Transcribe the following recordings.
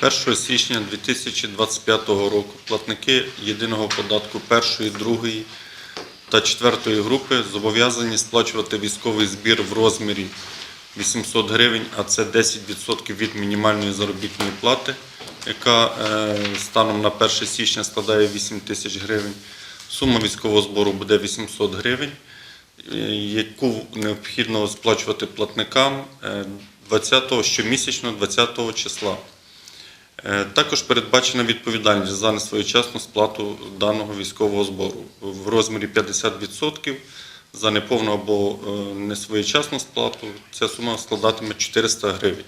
1 січня 2025 року платники єдиного податку першої, другої та четвертої групи зобов'язані сплачувати військовий збір в розмірі 800 гривень, а це 10% від мінімальної заробітної плати, яка е, станом на 1 січня складає 8 тисяч гривень. Сума військового збору буде 800 гривень, е, яку необхідно сплачувати платникам е, 20 щомісячно 20 числа. Е, Також передбачена відповідальність за несвоєчасну сплату даного військового збору в розмірі 50% за неповну або е, несвоєчасну сплату. Ця сума складатиме 400 гривень.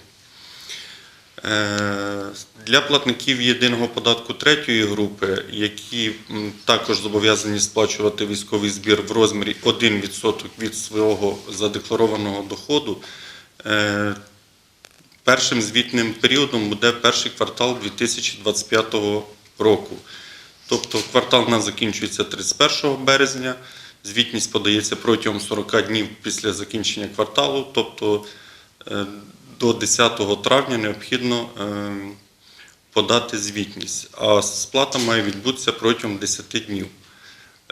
Е, Для платників єдиного податку третьої групи, які також зобов'язані сплачувати військовий збір в розмірі 1% від свого задекларованого доходу, Першим звітним періодом буде перший квартал 2025 року. Тобто квартал у нас закінчується 31 березня, звітність подається протягом 40 днів після закінчення кварталу, тобто е, до 10 травня необхідно е, подати звітність, а сплата має відбутися протягом 10 днів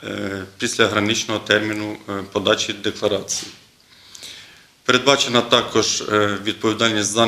е, після граничного терміну подачі декларації. Передбачена також е, відповідальність за